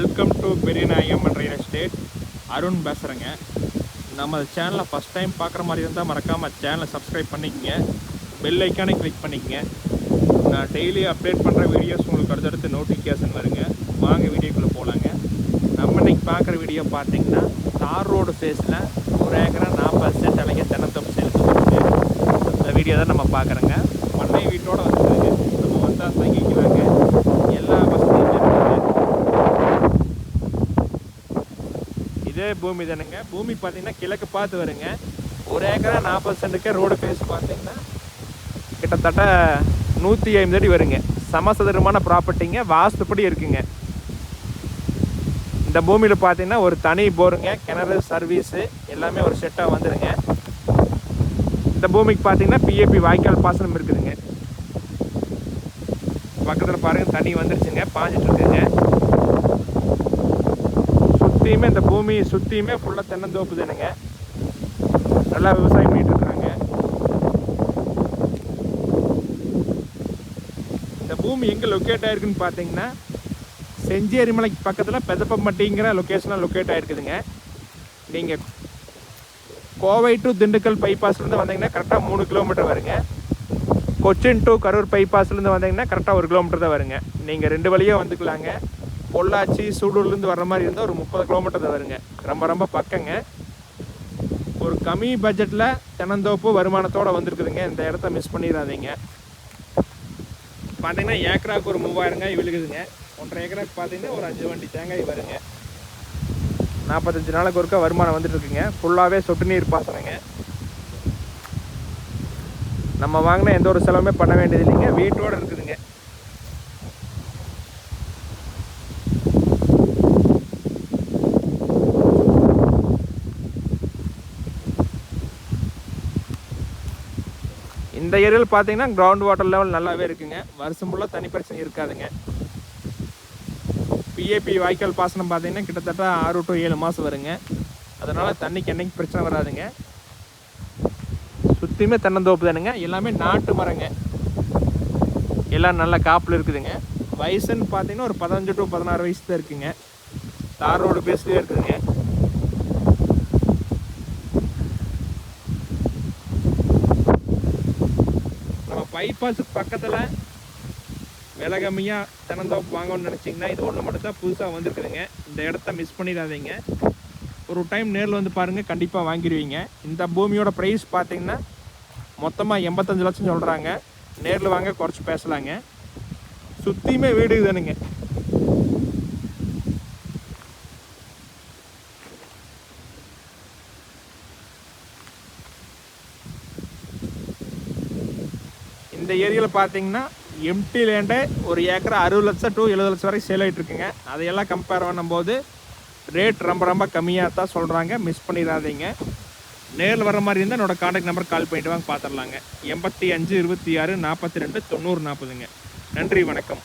Welcome to Periyanayagam real estate Arun பேசுகிறேங்க நம்ம சேனலை ஃபஸ்ட் டைம் பார்க்குற மாதிரி இருந்தால் மறக்காமல் சேனலை சப்ஸ்கிரைப் பண்ணிக்கங்க. பெல் ஐக்கானே கிளிக் பண்ணிக்கங்க. நான் டெய்லி அப்டேட் பண்ணுற வீடியோஸ் உங்களுக்கு அடுத்தடுத்து நோட்டிஃபிகேஷன் வருங்க. வாங்க வீடியோக்குள்ளே போகலாங்க நம்ம இன்றைக்கி பார்க்குற வீடியோ பார்த்தீங்கன்னா தார் ரோடு ஃபேஸில் ஒரு ஏக்கரா நாற்பது சென்ட் அலைங்க தென்னத்தோப்பு செலுத்தி இந்த வீடியோ தான் நம்ம பார்க்குறோங்க. பண்ணை வீட்டோட வந்துருக்கு நம்ம வந்தால் தங்கிக்கலாங்க. எல்லா வசதியுமே இருக்குங்க இதே பூமி தானுங்க. பூமி பார்த்தீங்கன்னா கிழக்கு பார்த்து வருங்க. ஒரு ஏக்கரா நாற்பது சென்ட்டுக்கே ரோடு பேஸ் பார்த்தீங்கன்னா கிட்டத்தட்ட நூற்றி ஐம்பது அடி வருங்க. சமசதுரமான ப்ராப்பர்ட்டிங்க வாஸ்துப்படி இருக்குங்க. இந்த பூமியில் பார்த்தீங்கன்னா ஒரு தனி போருங்க கிணறு சர்வீஸு எல்லாமே ஒரு செட்டாக வந்துடுங்க இந்த பூமிக்கு பார்த்தீங்கன்னா பிஏபி வாய்க்கால் பாசனம் இருக்குதுங்க. பக்கத்தில் பாருங்கள் தண்ணி வந்துருச்சுங்க பாஞ்சிட்டு இருக்குங்க. சுற்றியுமே இந்த பூமி சுற்றியுமே ஃபுல்லாக தென்னந்தோப்பு தானுங்க நல்லா விவசாயம் பண்ணிட்டு இருக்கிறாங்க இந்த பூமி எங்கே லொக்கேட் ஆயிருக்குன்னு பார்த்தீங்கன்னா செஞ்சேரி மலைக்கு பக்கத்தில் பெதப்பம்பட்டிங்கிற லொக்கேஷனாக லொக்கேட் ஆயிருக்குதுங்க. நீங்கள் கோவை டு திண்டுக்கல் பைபாஸ்லேருந்து வந்தீங்கன்னா கரெக்டாக மூணு கிலோமீட்டர் வருங்க. கொச்சின் டு கரூர் பைபாஸ்லேருந்து வந்தீங்கன்னா கரெக்டாக ஒரு கிலோமீட்டர் தான் வருங்க. நீங்கள் ரெண்டு வழியாக வந்துக்கலாங்க. பொள்ளாச்சி சூடூர்லேருந்து வர்ற மாதிரி இருந்தால் ஒரு முப்பது கிலோமீட்டர் வருங்க. ரொம்ப ரொம்ப பக்கங்க. ஒரு கம்மி பட்ஜெட்டில் தென்னந்தோப்பு வருமானத்தோடு வந்திருக்குதுங்க. இந்த இடத்த மிஸ் பண்ணிடாதீங்க. பார்த்தீங்கன்னா ஏக்கராவுக்கு ஒரு மூவாயிரங்காய் விழுகுதுங்க. ஒன்றரை ஏக்கராக்கு பார்த்தீங்கன்னா ஒரு அஞ்சு வண்டி தேங்காய் வருங்க. நாற்பத்தஞ்சு நாளுக்கு ஒருக்கா வருமானம் வந்துட்டு இருக்குங்க ஃபுல்லாகவே சொட்டு நீர் பாசனங்க. நம்ம வாங்கின எந்த ஒரு செலவுமே பண்ண வேண்டியது இல்லைங்க வீட்டோடு இருக்குதுங்க. இந்த ஏரியாவில் பார்த்தீங்கன்னா கிரவுண்ட் வாட்டர் லெவல் நல்லாவே இருக்குங்க. வருஷம் ஃபுல்லாக தனி பிரச்சனை இருக்காதுங்க. பிஏபி வாய்க்கால் பாசனம் பார்த்தீங்கன்னா கிட்டத்தட்ட ஆறு டு ஏழு மாதம் வருங்க. அதனால் தண்ணிக்கு என்னைக்கு பிரச்சனை வராதுங்க. சுற்றியுமே தென்னந்தோப்பு தானுங்க. எல்லாமே நாட்டு மரங்க. எல்லாம் நல்ல காப்பில் இருக்குதுங்க. வயசுன்னு பார்த்தீங்கன்னா ஒரு பதினஞ்சு டு பதினாறு வயசு தான் இருக்குங்க. தார் ரோடு பேஸ்லேயே இருக்குதுங்க நம்ம பைபாஸுக்கு பக்கத்தில் விலை கம்மியாக தினந்தோப்பு வாங்கணும்னு நினச்சிங்கன்னா இது ஒன்று மட்டும் தான் புதுசாக வந்துருக்குதுங்க. இந்த இடத்த மிஸ் பண்ணிடாதீங்க. ஒரு டைம் நேரில் வந்து பாருங்கள் கண்டிப்பாக வாங்கிடுவீங்க. இந்த பூமியோட ப்ரைஸ் பார்த்தீங்கன்னா மொத்தமாக எண்பத்தஞ்சு லட்சம் சொல்கிறாங்க நேரில் வாங்க குறைச்சி பேசலாங்க. சுற்றியுமே வீடு தானுங்க இந்த ஏரியாவில் பார்த்தீங்கன்னா எம்டி லேண்டே ஒரு ஏக்கர் அறுபது லட்சம் டு எழுபது லட்சம் வரைக்கும் சேல் ஆகிட்டு இருக்குங்க அதையெல்லாம் கம்பேர் பண்ணும்போது ரேட் ரொம்ப ரொம்ப கம்மியாக தான் சொல்கிறாங்க மிஸ் பண்ணிடாதீங்க. நேரில் வர மாதிரி இருந்தால் என்னோடய காண்டாக்ட் நம்பர் கால் பண்ணிட்டு வாங்க பார்த்துடலாங்க எண்பத்தி அஞ்சு இருபத்தி ஆறு நாற்பத்தி ரெண்டு தொண்ணூறு நாற்பதுங்க நன்றி வணக்கம்.